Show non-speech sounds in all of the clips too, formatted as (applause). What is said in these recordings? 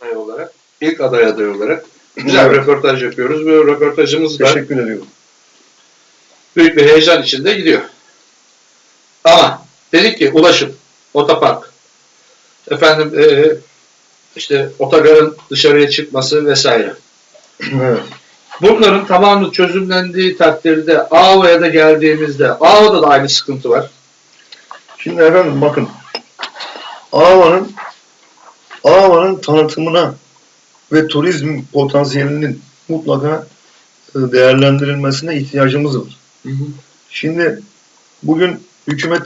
aday olarak, ilk aday aday olarak güzel Evet. röportaj yapıyoruz. Bu röportajımız da Teşekkür ediyorum. büyük bir heyecan içinde gidiyor. Ama dedik ki ulaşım, otopark, efendim e, işte otogarın dışarıya çıkması vesaire. Evet. Bunların tamamı çözümlendiği takdirde AO'ya da geldiğimizde AO'da da aynı sıkıntı var. Şimdi efendim bakın. Ava'nın Ava'nın tanıtımına ve turizm potansiyelinin mutlaka e, değerlendirilmesine ihtiyacımız var. Şimdi bugün hükümet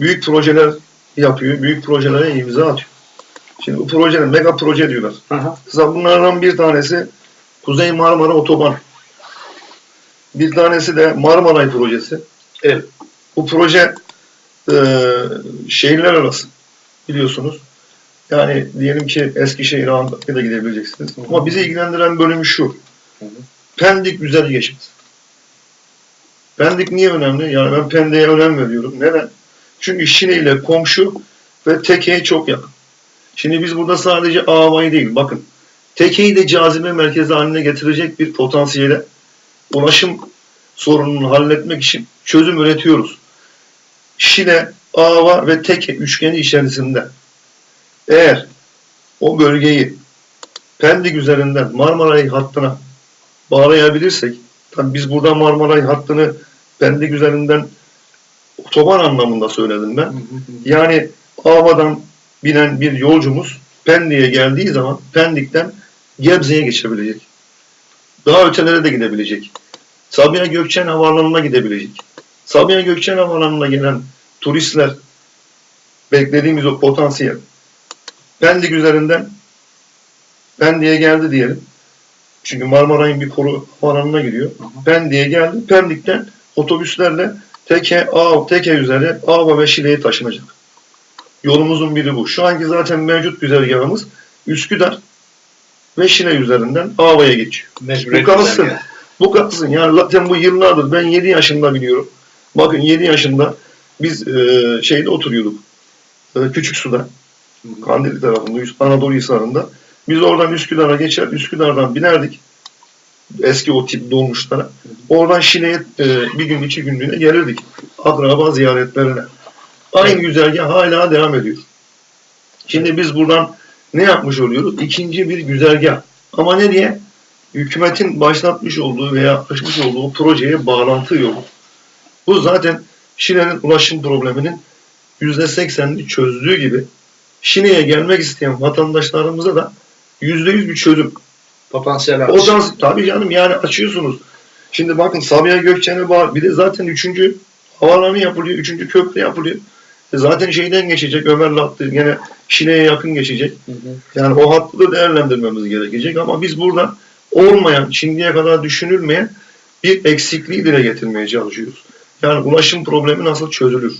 büyük projeler yapıyor, büyük projelere imza atıyor. Şimdi bu projeler mega proje diyorlar. Aha. Mesela bunlardan bir tanesi Kuzey Marmara Otoban. Bir tanesi de Marmaray projesi. Evet. Bu proje e, şehirler arası biliyorsunuz. Yani diyelim ki Eskişehir Antakya'da gidebileceksiniz. Hı hı. Ama bizi ilgilendiren bölümü şu. Hı hı. Pendik güzel geçmez. Pendik niye önemli? Yani ben Pendik'e önem veriyorum. Neden? Çünkü Şine ile komşu ve Teke'ye çok yakın. Şimdi biz burada sadece Ava'yı değil, bakın Teke'yi de cazibe merkezi haline getirecek bir potansiyele ulaşım sorununu halletmek için çözüm üretiyoruz. Şile, Ava ve Teke üçgeni içerisinde eğer o bölgeyi Pendik üzerinden Marmaray hattına bağlayabilirsek, tabii biz burada Marmaray hattını Pendik üzerinden otoban anlamında söyledim ben. Yani Ava'dan binen bir yolcumuz Pendik'e geldiği zaman Pendik'ten Gebze'ye geçebilecek. Daha ötelere de gidebilecek. Sabiha Gökçen Havaalanı'na gidebilecek. Sabiha Gökçen Havaalanı'na gelen turistler beklediğimiz o potansiyel Pendik üzerinden Pendik'e geldi diyelim. Çünkü Marmaray'ın bir koru havaalanına gidiyor. Aha. Pendik'e geldi. Pendik'ten otobüslerle Teke, Ağ, Teke üzeri Ağba ve Şile'ye taşınacak. Yolumuzun biri bu. Şu anki zaten mevcut güzergahımız Üsküdar ve Şile üzerinden Ağba'ya geçiyor. Mecburiyet Bu kalsın. Bu kalsın. Yani zaten bu yıllardır ben 7 yaşında biliyorum. Bakın 7 yaşında biz e, şeyde oturuyorduk. E, Küçük Su'da. Kandilli tarafında, Anadolu Hisarı'nda. Biz oradan Üsküdar'a geçer, Üsküdar'dan binerdik. Eski o tip dolmuşlara. Oradan Şile'ye e, bir gün, iki günlüğüne gelirdik. Akraba ziyaretlerine. Aynı güzergah hala devam ediyor. Şimdi biz buradan ne yapmış oluyoruz? İkinci bir güzergah. Ama ne diye? Hükümetin başlatmış olduğu veya açmış olduğu projeye bağlantı yolu. Bu zaten Şile'nin ulaşım probleminin %80'ini çözdüğü gibi Şile'ye gelmek isteyen vatandaşlarımıza da %100 bir çözüm. Potansiyel artış. Oradan tabii canım yani açıyorsunuz. Şimdi bakın Sabiha Gökçen'e bağ bir de zaten üçüncü havaalanı yapılıyor, üçüncü köprü yapılıyor. E zaten şeyden geçecek Ömer'le attı gene Şile'ye yakın geçecek. Hı hı. Yani o hattı da değerlendirmemiz gerekecek ama biz burada olmayan, şimdiye kadar düşünülmeyen bir eksikliği dile getirmeye çalışıyoruz. Yani ulaşım problemi nasıl çözülür?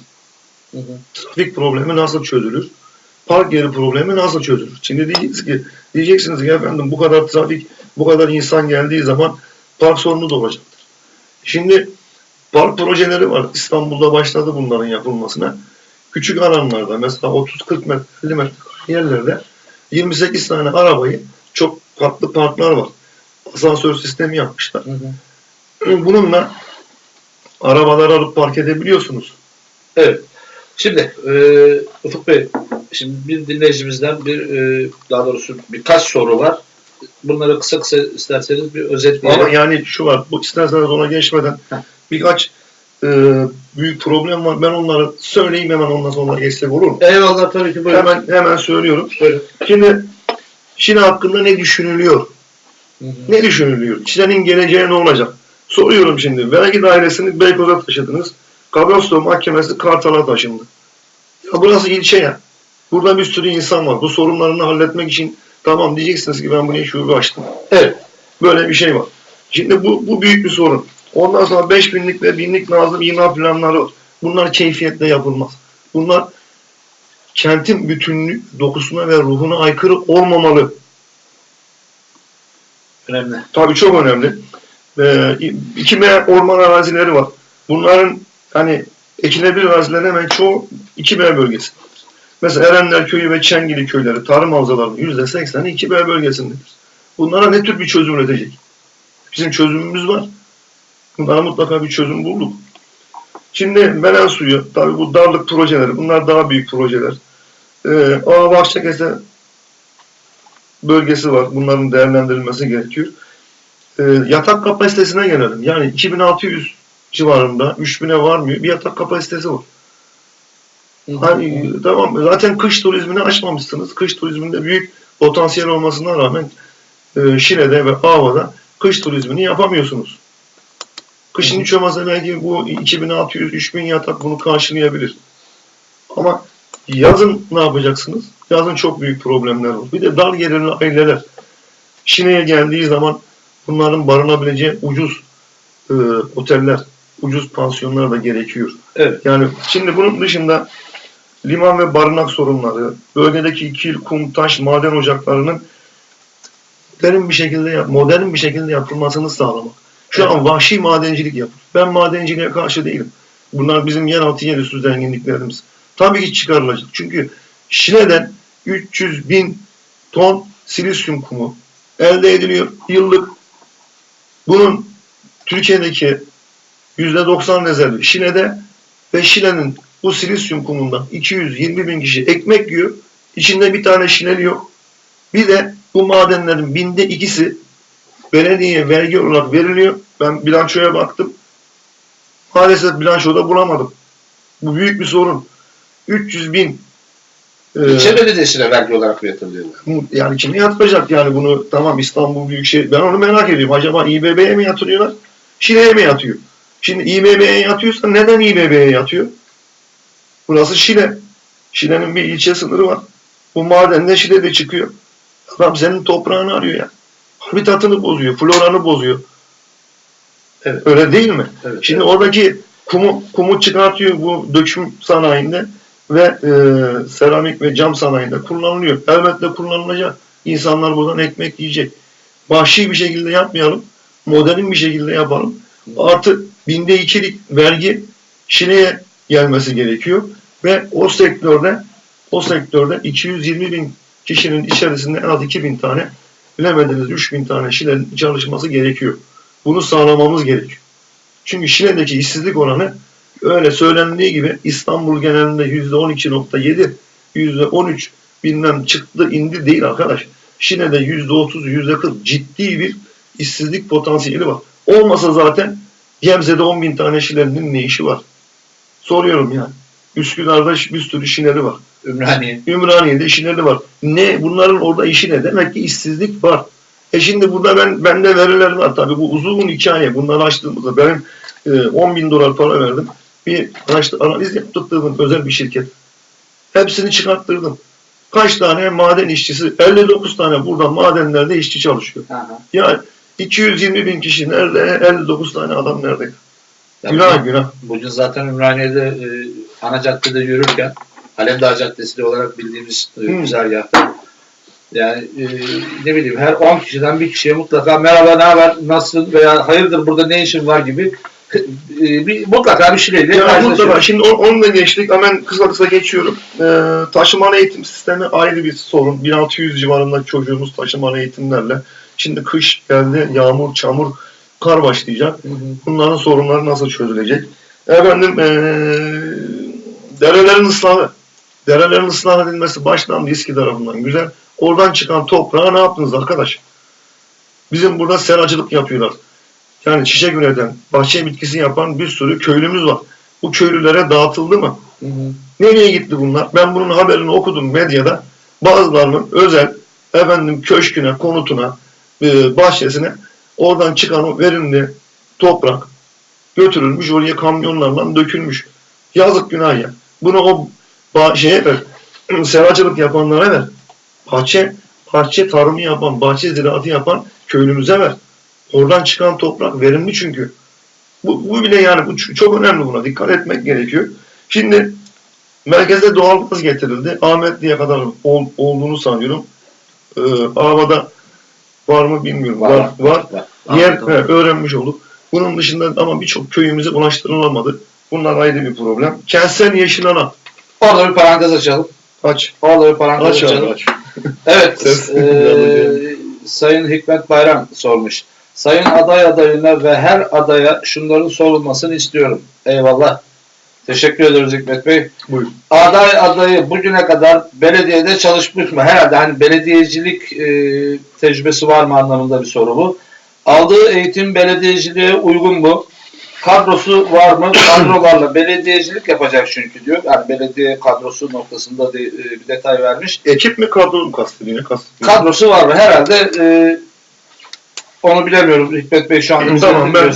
Hı hı. Trafik problemi nasıl çözülür? Park yeri problemi nasıl çözülür? Şimdi diyeceksiniz ki, diyeceksiniz ki efendim bu kadar trafik, bu kadar insan geldiği zaman park sorunu da olacaktır. Şimdi park projeleri var. İstanbul'da başladı bunların yapılmasına. Küçük alanlarda mesela 30-40 metre, 50 metre yerlerde 28 tane arabayı çok katlı parklar var. Asansör sistemi yapmışlar. Hı hı. (clears throat) Bununla arabaları alıp park edebiliyorsunuz. Evet. Şimdi e, Ufuk Bey, şimdi bir dinleyicimizden bir e, daha doğrusu birkaç soru var. Bunları kısa kısa isterseniz bir özetleyelim. Ama yani şu var, bu isterseniz ona geçmeden birkaç e, büyük problem var. Ben onları söyleyeyim hemen ondan sonra geçsek olur mu? Eyvallah tabii ki buyurun. Hemen hemen söylüyorum. Buyurun. Şimdi Şile hakkında ne düşünülüyor? Hı hı. Ne düşünülüyor? Şile'nin geleceği ne olacak? Soruyorum şimdi. Vergi dairesini Beykoz'a taşıdınız. Kadastro mahkemesi Kartal'a taşındı. Ya burası ilçe ya. Burada bir sürü insan var. Bu sorunlarını halletmek için tamam diyeceksiniz ki ben bunu şube açtım. Evet. Böyle bir şey var. Şimdi bu, bu büyük bir sorun. Ondan sonra 5 binlik ve binlik nazım imar planları var. Bunlar keyfiyetle yapılmaz. Bunlar kentin bütünlük dokusuna ve ruhuna aykırı olmamalı. Önemli. Tabii çok önemli. Ee, 2B orman arazileri var. Bunların hani ekilebilir arazilerin hemen çoğu 2B bölgesi. Mesela Erenler Köyü ve Çengili köyleri tarım havzalarının %80'i 2B bölgesindedir. Bunlara ne tür bir çözüm üretecek? Bizim çözümümüz var. Bunlara mutlaka bir çözüm bulduk. Şimdi meren suyu, tabii bu darlık projeleri, bunlar daha büyük projeler. Ee, Ağa Bahçekese bölgesi var. Bunların değerlendirilmesi gerekiyor. Ee, yatak kapasitesine gelelim. Yani 2600 civarında 3000'e varmıyor. Bir yatak kapasitesi var. Hani tamam zaten kış turizmini açmamışsınız. Kış turizminde büyük potansiyel olmasına rağmen e, Şile'de ve Ava'da kış turizmini yapamıyorsunuz. Kışın hiç olmazsa belki bu 2600-3000 yatak bunu karşılayabilir. Ama yazın ne yapacaksınız? Yazın çok büyük problemler var. Bir de dar gelirli aileler. Şile'ye geldiği zaman bunların barınabileceği ucuz e, oteller, ucuz pansiyonlar da gerekiyor. Evet. Yani şimdi bunun dışında liman ve barınak sorunları, bölgedeki kil, kum, taş, maden ocaklarının modern bir şekilde modern bir şekilde yapılmasını sağlamak. Şu an vahşi madencilik yapılıyor. Ben madenciliğe karşı değilim. Bunlar bizim yeraltı yerüstü zenginliklerimiz. Tabii ki çıkarılacak. Çünkü Şile'den 300 bin ton silisyum kumu elde ediliyor yıllık. Bunun Türkiye'deki %90 rezervi Şile'de ve Şile'nin bu silisyum kumundan 220 bin kişi ekmek yiyor. İçinde bir tane Şileli yok. Bir de bu madenlerin binde ikisi belediyeye vergi olarak veriliyor. Ben bilançoya baktım. Maalesef bilançoda bulamadım. Bu büyük bir sorun. 300 bin e, İlçe belediyesine vergi olarak mı yatırılıyorlar? yani kim yatıracak yani bunu tamam İstanbul Büyükşehir ben onu merak ediyorum. Acaba İBB'ye mi yatırıyorlar? Şile'ye mi yatıyor? Şimdi İBB'ye yatıyorsa neden İBB'ye yatıyor? Burası Şile. Şile'nin bir ilçe sınırı var. Bu maden de Şile'de çıkıyor. Adam senin toprağını arıyor ya. Habitatını bozuyor, floranı bozuyor. Evet. Öyle değil mi? Evet. Şimdi oradaki kumu, kumu çıkartıyor bu döküm sanayinde ve e, seramik ve cam sanayinde kullanılıyor. Elbette kullanılacak. İnsanlar buradan ekmek yiyecek. Vahşi bir şekilde yapmayalım. Modern bir şekilde yapalım. Artı binde ikilik vergi Şile'ye gelmesi gerekiyor. Ve o sektörde o sektörde 220 bin kişinin içerisinde en az 2000 tane bilemediniz 3000 tane Şile'nin çalışması gerekiyor. Bunu sağlamamız gerekiyor. Çünkü Şile'deki işsizlik oranı öyle söylendiği gibi İstanbul genelinde %12.7, %13 bilmem çıktı indi değil arkadaş. Şile'de %30, %40 ciddi bir işsizlik potansiyeli var. Olmasa zaten Gebze'de 10 bin tane Şile'nin ne işi var? Soruyorum yani. Üsküdar'da bir sürü Şile'li var. Ümraniye. Ümraniye'de Şile'li var. Ne? Bunların orada işi ne? Demek ki işsizlik var. E şimdi burada ben bende veriler var tabii bu uzun hikaye. Bunları açtığımızda benim e, 10 bin dolar para verdim. Bir araştır, analiz yaptırdım özel bir şirket. Hepsini çıkarttırdım. Kaç tane maden işçisi? 59 tane burada madenlerde işçi çalışıyor. Aha. Yani 220 bin kişi nerede? 59 tane adam nerede? Ya Günah bu- günah. Bugün zaten Ümraniye'de e, ana caddede yürürken Alemdağ Caddesi olarak bildiğimiz e, Hmm. güzergahta yani e, ne bileyim her 10 kişiden bir kişiye mutlaka merhaba ne haber nasılsın veya hayırdır burada ne işin var gibi e, bir, mutlaka bir şeyle Ya mutlaka. Şimdi on- onu da geçtik. Hemen kısa kısa geçiyorum. Ee, taşımalı eğitim sistemi ayrı bir sorun. 1600 civarında çocuğumuz taşımalı eğitimlerle. Şimdi kış geldi. Yağmur, çamur, kar başlayacak. Hı hı. Bunların sorunları nasıl çözülecek? Efendim ee, derelerin ıslahı. Derelerin ıslah edilmesi başlandı İSKİ tarafından. Güzel. Oradan çıkan toprağa ne yaptınız arkadaş? Bizim burada seracılık yapıyorlar. Yani çiçek üreten, bahçe bitkisi yapan bir sürü köylümüz var. Bu köylülere dağıtıldı mı? Hı hı. Nereye gitti bunlar? Ben bunun haberini okudum medyada. Bazılarının özel efendim köşküne, konutuna, bahçesine oradan çıkan o verimli toprak götürülmüş oraya kamyonlarla dökülmüş. Yazık günah ya. Bunu o şeye ver. (clears throat) Seracılık yapanlara ver. Bahçe, bahçe tarımı yapan, bahçe ziraatı yapan köylümüze ver. Oradan çıkan toprak verimli çünkü. Bu, bu bile yani bu çok önemli buna. Dikkat etmek gerekiyor. Şimdi merkeze doğalgaz getirildi. Ahmetli'ye kadar ol- olduğunu sanıyorum. Ee, Ava'da var mı bilmiyorum. Var. Var. Var. Var. Anladım. he, öğrenmiş olduk. Bunun dışında ama birçok köyümüze ulaştırılamadı. Bunlar ayrı bir problem. Kentsel yeşil alan. Orada bir parantez açalım. Aç. Olur parantez Aç açalım. aç. (laughs) Evet, (laughs) eee, Sayın Hikmet Bayram sormuş. Sayın aday adayına ve her adaya şunların sorulmasını istiyorum. Eyvallah. Teşekkür ederiz Hikmet Bey. Buyur. Aday adayı bugüne kadar belediyede çalışmış mı? Herhalde hani belediyecilik eee, tecrübesi var mı anlamında bir soru bu. Aldığı eğitim belediyeciliğe uygun mu? Kadrosu var mı? (clears throat) Kadrolarla belediyecilik yapacak çünkü diyor. Yani belediye kadrosu noktasında de, eee, bir detay vermiş. Ekip mi kadro mu kastediyor? Kastediyor? Kadrosu var mı? Herhalde e, onu bilemiyorum. Hikmet Bey şu bize Tamam ben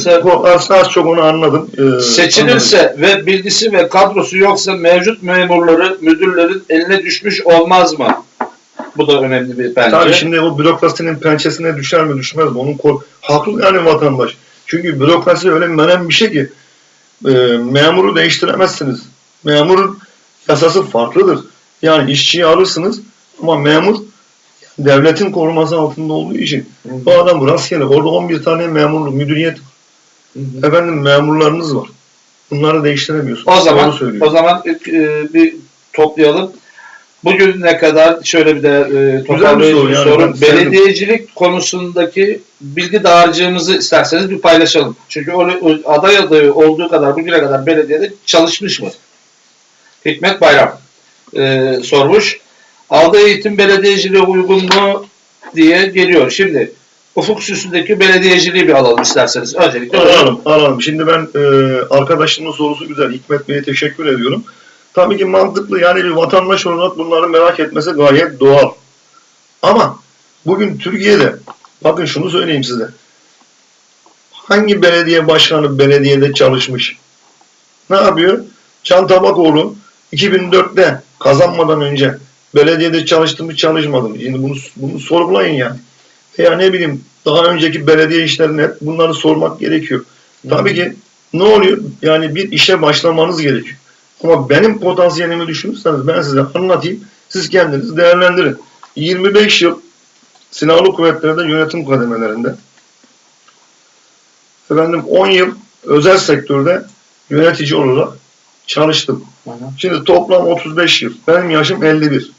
az, çok onu anladım. Ee, anladım. Seçilirse ve bilgisi ve kadrosu yoksa mevcut memurları, müdürlerin eline düşmüş olmaz mı? Bu da önemli bir bence. Tabii şimdi o bürokrasinin pençesine düşer mi düşmez mi? Onun haklı yani vatandaş. Çünkü bürokrasi öyle menen bir şey ki e, memuru değiştiremezsiniz. Memurun yasası farklıdır. Yani işçiyi alırsınız ama memur devletin koruması altında olduğu için bu adam rastgele. Orada 11 tane memurlu müdüriyet Hı hı. efendim memurlarınız var. Bunları değiştiremiyorsunuz. O zaman o zaman e, bir toplayalım. Bugüne kadar şöyle bir de e, toparlayıcı soru yani, soru. ben sevdim. Belediyecilik konusundaki bilgi dağarcığımızı isterseniz bir paylaşalım. Çünkü o, o aday adayı olduğu kadar bugüne kadar belediyede çalışmış mı? Hikmet Bayram e, sormuş. Aldığı eğitim belediyeciliğe uygun mu diye geliyor. Şimdi ufuk süsündeki belediyeciliği bir alalım isterseniz. Öncelikle Alalım, alalım. Şimdi ben e, arkadaşımın sorusu güzel. Hikmet Bey'e teşekkür ediyorum. Tabii ki mantıklı. Yani bir vatandaş olarak bunları merak etmesi gayet doğal. Ama bugün Türkiye'de bakın şunu söyleyeyim size. Hangi belediye başkanı belediyede çalışmış? Ne yapıyor? Can Tabakoğlu 2004'te kazanmadan önce belediyede çalıştı mı çalışmadı mı? Şimdi bunu, bunu sorgulayın yani. Veya ne bileyim daha önceki belediye işlerine hep bunları sormak gerekiyor. Tabii ki ne oluyor? Yani bir işe başlamanız gerekiyor. Ama benim potansiyelimi düşünürseniz ben size anlatayım. Siz kendiniz değerlendirin. 25 yıl silahlı kuvvetlerde yönetim kademelerinde. Efendim 10 yıl özel sektörde yönetici olarak çalıştım. Şimdi toplam 35 yıl. Benim yaşım 51.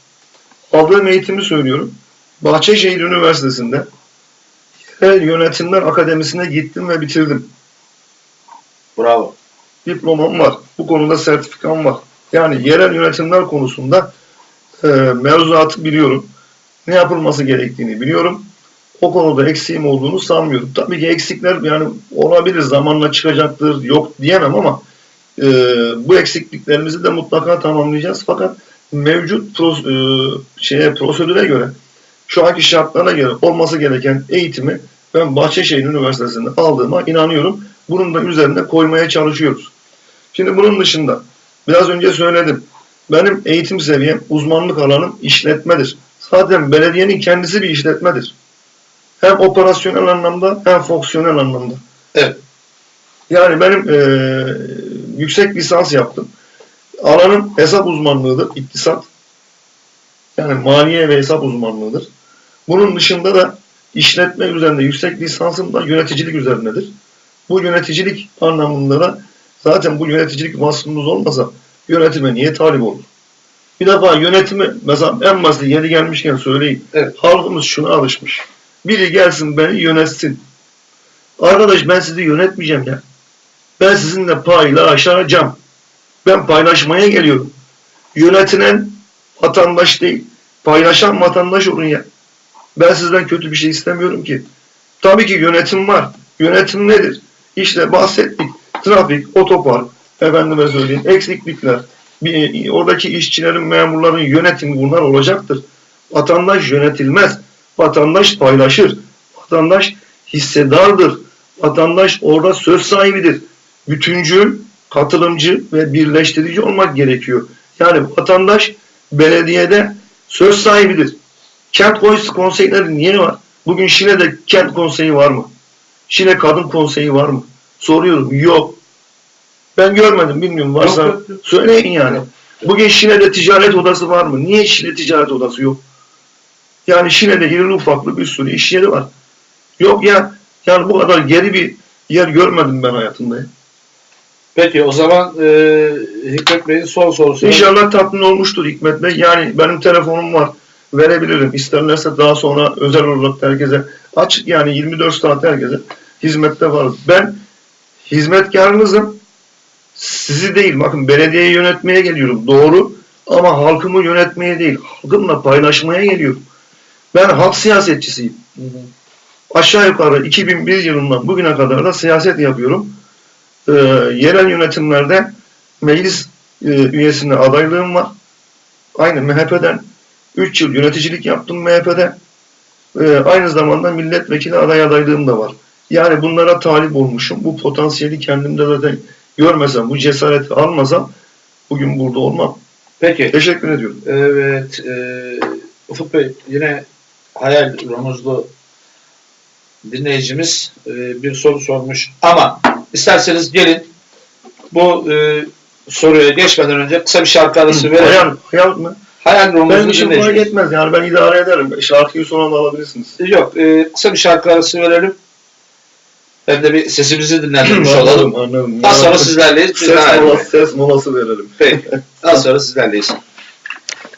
Aldığım eğitimi söylüyorum. Bahçeşehir Üniversitesi'nde Yerel Yönetimler Akademisi'ne gittim ve bitirdim. Bravo. Diplomam var. Bu konuda sertifikam var. Yani yerel yönetimler konusunda e, mevzuatı biliyorum. Ne yapılması gerektiğini biliyorum. O konuda eksiğim olduğunu sanmıyorum. Tabii ki eksikler yani olabilir. Zamanla çıkacaktır. Yok diyemem ama e, bu eksikliklerimizi de mutlaka tamamlayacağız. Fakat mevcut pros, e, şeye prosedüre göre şu anki şartlara göre olması gereken eğitimi ben Bahçeşehir Üniversitesi'nde aldığıma inanıyorum. Bunun da üzerine koymaya çalışıyoruz. Şimdi bunun dışında biraz önce söyledim. Benim eğitim seviyem, uzmanlık alanım işletmedir. Zaten belediyenin kendisi bir işletmedir. Hem operasyonel anlamda hem fonksiyonel anlamda. Evet. Yani benim eee, yüksek lisans yaptım. Alanım hesap uzmanlığıdır, iktisat. Yani maliye ve hesap uzmanlığıdır. Bunun dışında da işletme üzerinde yüksek lisansım da yöneticilik üzerindedir. Bu yöneticilik anlamında da zaten bu yöneticilik vasfımız olmasa yönetime niye talip olur? Bir defa yönetimi mesela en basit yeri gelmişken söyleyeyim. Evet. Halkımız şuna alışmış. Biri gelsin beni yönetsin. Arkadaş ben sizi yönetmeyeceğim ya. Ben sizinle paylaşacağım. Ben paylaşmaya geliyorum. Yönetilen vatandaş değil. Paylaşan vatandaş olun ya. Ben sizden kötü bir şey istemiyorum ki. Tabii ki yönetim var. Yönetim nedir? İşte bahsettik. Trafik, otopark, efendime söyleyeyim, eksiklikler, bir, oradaki işçilerin, memurların yönetimi bunlar olacaktır. Vatandaş yönetilmez. Vatandaş paylaşır. Vatandaş hissedardır. Vatandaş orada söz sahibidir. Bütüncül, katılımcı ve birleştirici olmak gerekiyor. Yani vatandaş belediyede söz sahibidir. Kent konse- konseyleri niye var? Bugün Şile'de kent konseyi var mı? Şile kadın konseyi var mı? Soruyorum. Yok. Ben görmedim. Bilmiyorum. Varsa Yok, yok, yok. söyleyin yani. Bugün Şile'de ticaret odası var mı? Niye Şile ticaret odası yok? Yani Şile'de irili ufaklı bir sürü iş yeri var. Yok ya. Yani bu kadar geri bir yer görmedim ben hayatımda. ya. Peki o zaman e, Hikmet Bey'in son sorusu. İnşallah tatmin olmuştur Hikmet Bey. Yani benim telefonum var. Verebilirim. İsterlerse daha sonra özel olarak herkese açık yani 24 saat herkese hizmette varız. Ben hizmetkarınızım. Sizi değil. Bakın belediyeyi yönetmeye geliyorum. Doğru. Ama halkımı yönetmeye değil. Halkımla paylaşmaya geliyorum. Ben halk siyasetçisiyim. Hı hı. Aşağı yukarı 2001 yılından bugüne kadar da siyaset yapıyorum. Ee, yerel yönetimlerde meclis e, üyesine adaylığım var. Aynı MHP'den 3 yıl yöneticilik yaptım MHP'de. Ee, aynı zamanda milletvekili aday adaylığım da var. Yani bunlara talip olmuşum. Bu potansiyeli kendimde zaten görmesem, bu cesareti almasam bugün burada olmam. Peki. Teşekkür ediyorum. Evet. E, Ufuk Bey yine hayal romuzlu dinleyicimiz e, bir soru sormuş. Ama isterseniz gelin bu e, soruya geçmeden önce kısa bir şarkı arası verelim. Hayal, hayal mı? Hayal Benim işim fark dinleyicimiz. etmez. Yani ben idare ederim. Şarkıyı sonra da alabilirsiniz. Yok. E, kısa bir şarkı arası verelim. Hem de bir sesimizi dinlendirmiş olalım. Anladım, anladım. Az sonra sizlerleyiz. Biz Ses daha molası, ses molası verelim. Peki. Az sonra sizlerleyiz.